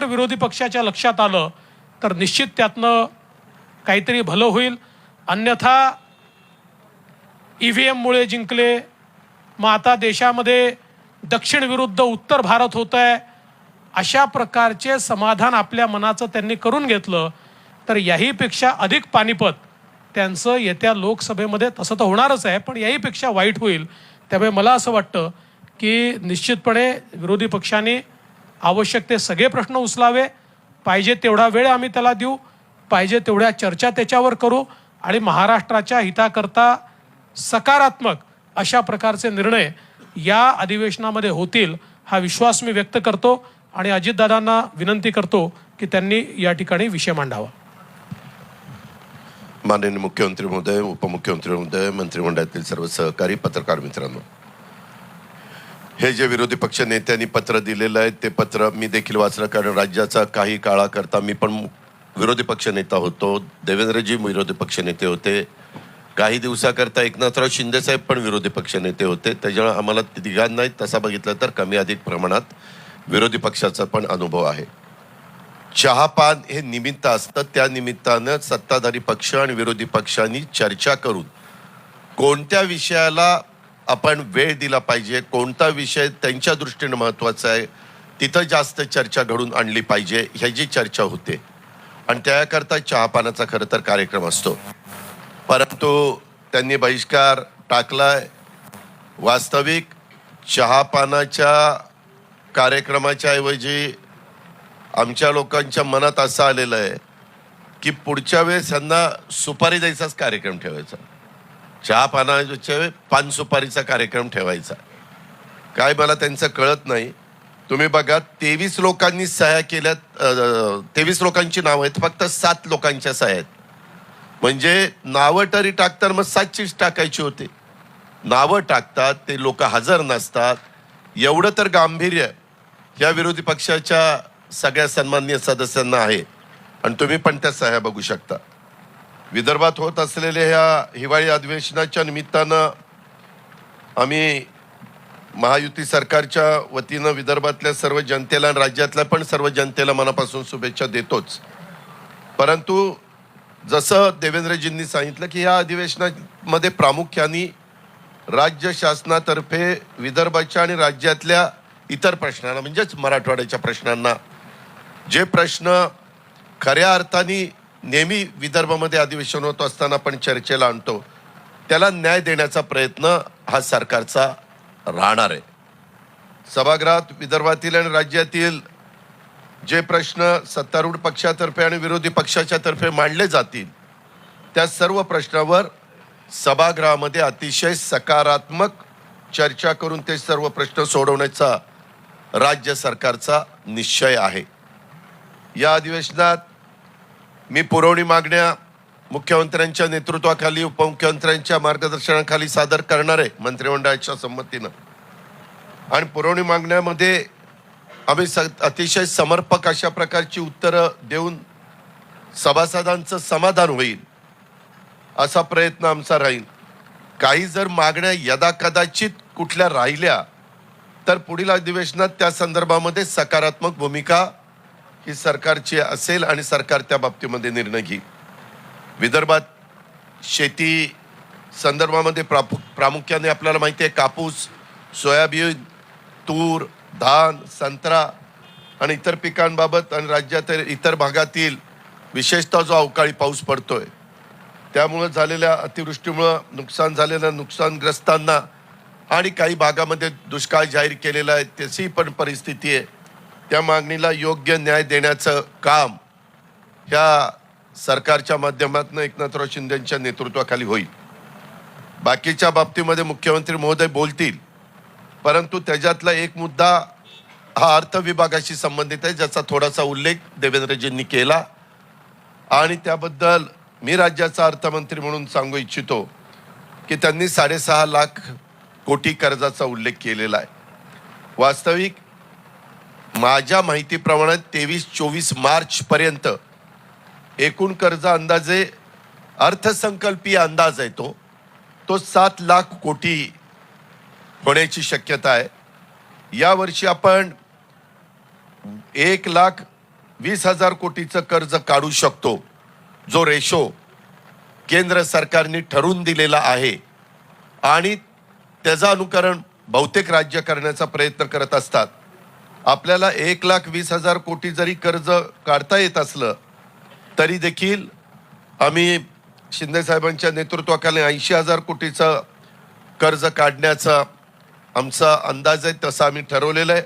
जर विरोधी पक्षाच्या लक्षात आलं तर निश्चित त्यातनं काहीतरी भलं होईल. अन्यथा ई व्ही एममुळे जिंकले. मग आता देशामध्ये दक्षिण विरुद्ध उत्तर भारत होत आहे अशा प्रकारचे समाधान आपल्या मनाचं त्यांनी करून घेतलं तर याहीपेक्षा अधिक पानिपत त्यांचं येत्या लोकसभेमध्ये तसं तर होणारच आहे पण याहीपेक्षा वाईट होईल. त्यामुळे मला असं वाटतं की निश्चितपणे विरोधी पक्षांनी आवश्यक ते सगळे प्रश्न उचलावे. पाहिजे तेवढा वेळ आम्ही त्याला देऊ. पाहिजे तेवढ्या चर्चा त्याच्यावर करू. आणि महाराष्ट्राच्या हिताकरता सकारात्मक अशा प्रकारचे निर्णय या अधिवेशनामध्ये होतील हा विश्वास मी व्यक्त करतो. आणि अजितदादांना विनंती करतो की त्यांनी या ठिकाणी विषय मांडावा. माननीय मुख्यमंत्री महोदय उपमुख्यमंत्री महोदय मंत्रिमंडळातील सर्व सहकारी पत्रकार मित्रांनो. हे जे विरोधी पक्ष नेत्यांनी पत्र दिलेलं आहे ते पत्र मी देखील वाचलं कारण राज्याचा काही काळाकरता मी पण विरोधी पक्ष नेता होतो. देवेंद्रजी विरोधी पक्ष नेते होते. काही दिवसाकरता एकनाथराव शिंदेसाहेब पण विरोधी पक्ष नेते होते. त्याच्यामुळे आम्हाला तिघांनाही तसा बघितलं तर कमी अधिक प्रमाणात विरोधी पक्षाचा पण अनुभव आहे. चहापान हे निमित्त असतं. त्या निमित्तानं सत्ताधारी पक्ष आणि विरोधी पक्षांनी चर्चा करून कोणत्या विषयाला आपण वेळ दिला पाहिजे. कोणता विषय त्यांच्या दृष्टीने महत्त्वाचा आहे तिथं जास्त चर्चा घडून आणली पाहिजे ह्याची चर्चा होते. आणि त्याकरता चहापानाचा खरं तर कार्यक्रम असतो. परंतु त्यांनी बहिष्कार टाकलाय. वास्तविक चहापानाच्या कार्यक्रमाच्या ऐवजी आमच्या लोकांच्या मनात असं आलेलं आहे की पुढच्या वेळेस यांना सुपारी द्यायचाच कार्यक्रम ठेवायचा. चहा पानाचे वेळी पान सुपारीचा कार्यक्रम ठेवायचा. काय मला त्यांचं कळत नाही. तुम्ही बघा तेवीस लोकांनी सह्या केल्यात तेवीस लोकांची नावं आहेत फक्त सात लोकांच्या सह्या आहेत. म्हणजे नावं तरी टाकतात मग सातचीच टाकायची होती. नावं टाकतात ते लोक हजर नसतात. एवढं तर गांभीर्य या विरोधी पक्षाच्या सगळ्या सन्माननीय सदस्यांना आहे. आणि तुम्ही पण त्या सह्या बघू शकता. विदर्भात होत असलेल्या ह्या हिवाळी अधिवेशनाच्या निमित्तानं आम्ही महायुती सरकारच्या वतीनं विदर्भातल्या सर्व जनतेला आणि राज्यातल्या पण सर्व जनतेला मनापासून शुभेच्छा देतोच. परंतु जसं देवेंद्रजींनी सांगितलं की या अधिवेशनामध्ये प्रामुख्याने राज्य शासनातर्फे विदर्भाच्या आणि राज्यातल्या इतर प्रश्नांना म्हणजेच मराठवाड्याच्या प्रश्नांना जे प्रश्न खऱ्या अर्थाने नेहमी विदर्भामध्ये अधिवेशन होत असताना आपण चर्चेला आणतो. त्याला न्याय देण्याचा प्रयत्न हा सरकारचा राहणार आहे. सभागृहात विदर्भातील आणि राज्यातील जे प्रश्न सत्तारूढ पक्षातर्फे आणि विरोधी पक्षाच्या तर्फे मांडले जातील त्या सर्व प्रश्नावर सभागृहामध्ये अतिशय सकारात्मक चर्चा करून ते सर्व प्रश्न सोडवण्याचा राज्य सरकारचा निश्चय आहे. या अधिवेशनात मी पुरवणी मागण्या मुख्यमंत्र्यांच्या नेतृत्वाखाली उपमुख्यमंत्र्यांच्या मार्गदर्शनाखाली सादर करणार आहे मंत्रिमंडळाच्या संमतीनं. आणि पुरवणी मागण्यामध्ये आम्ही स अतिशय समर्पक अशा प्रकारची उत्तरं देऊन सभासदांचं समाधान होईल असा प्रयत्न आमचा राहील. काही जर मागण्या यदा कदाचित कुठल्या राहिल्या तर पुढील अधिवेशनात त्या संदर्भामध्ये सकारात्मक भूमिका ही सरकारची असेल आणि सरकार त्या बाबतीमध्ये निर्णय घेईल. विदर्भात शेती संदर्भामध्ये प्रापु प्रामुख्याने आपल्याला माहिती आहे कापूस सोयाबीन तूर धान संत्रा आणि इतर पिकांबाबत आणि राज्यातील इतर भागातील विशेषतः जो अवकाळी पाऊस पडतोय त्यामुळं झालेल्या अतिवृष्टीमुळं नुकसान झालेल्या नुकसानग्रस्तांना आणि काही भागामध्ये दुष्काळ जाहीर केलेला आहे त्याची पण परिस्थिती आहे. त्या मागणीला योग्य न्याय देण्याचं काम ह्या सरकारच्या माध्यमातून एकनाथराव शिंदेच्या नेतृत्वाखाली होईल. बाकीच्या बाबतीमध्ये मुख्यमंत्री महोदय बोलतील परंतु त्याच्यातला एक मुद्दा हा अर्थ विभागाशी संबंधित आहे ज्याचा थोडासा उल्लेख देवेंद्रजींनी केला. आणि त्याबद्दल मी राज्याचा अर्थमंत्री म्हणून सांगू इच्छितो की त्यांनी साडेसहा लाख कोटी कर्जाचा उल्लेख केलेला आहे. वास्तविक माझ्या माहितीप्रमाणे तेवीस चोवीस मार्च पर्यंत एकूण कर्ज अंदाजे अर्थसंकल्पीय अंदाज आहे तो. तो सात लाख कोटी होण्याची शक्यता आहे. यावर्षी आपण एक लाख वीस हजार कोटीचं कर्ज काढू शकतो. जो रेशो केंद्र सरकारने ठरवून दिलेला आहे. आणि त्याचं अनुकरण बहुतेक राज्य करण्याचा प्रयत्न करत असतात. आपल्याला एक लाख वीस हजार कोटी जरी कर्ज काढता येत असलं तरी देखील आम्ही शिंदे साहेबांच्या नेतृत्वाखाली ऐंशी हजार कोटीचं कर्ज काढण्याचा आमचा अंदाज आहे तसं आम्ही ठरवलेलं आहे.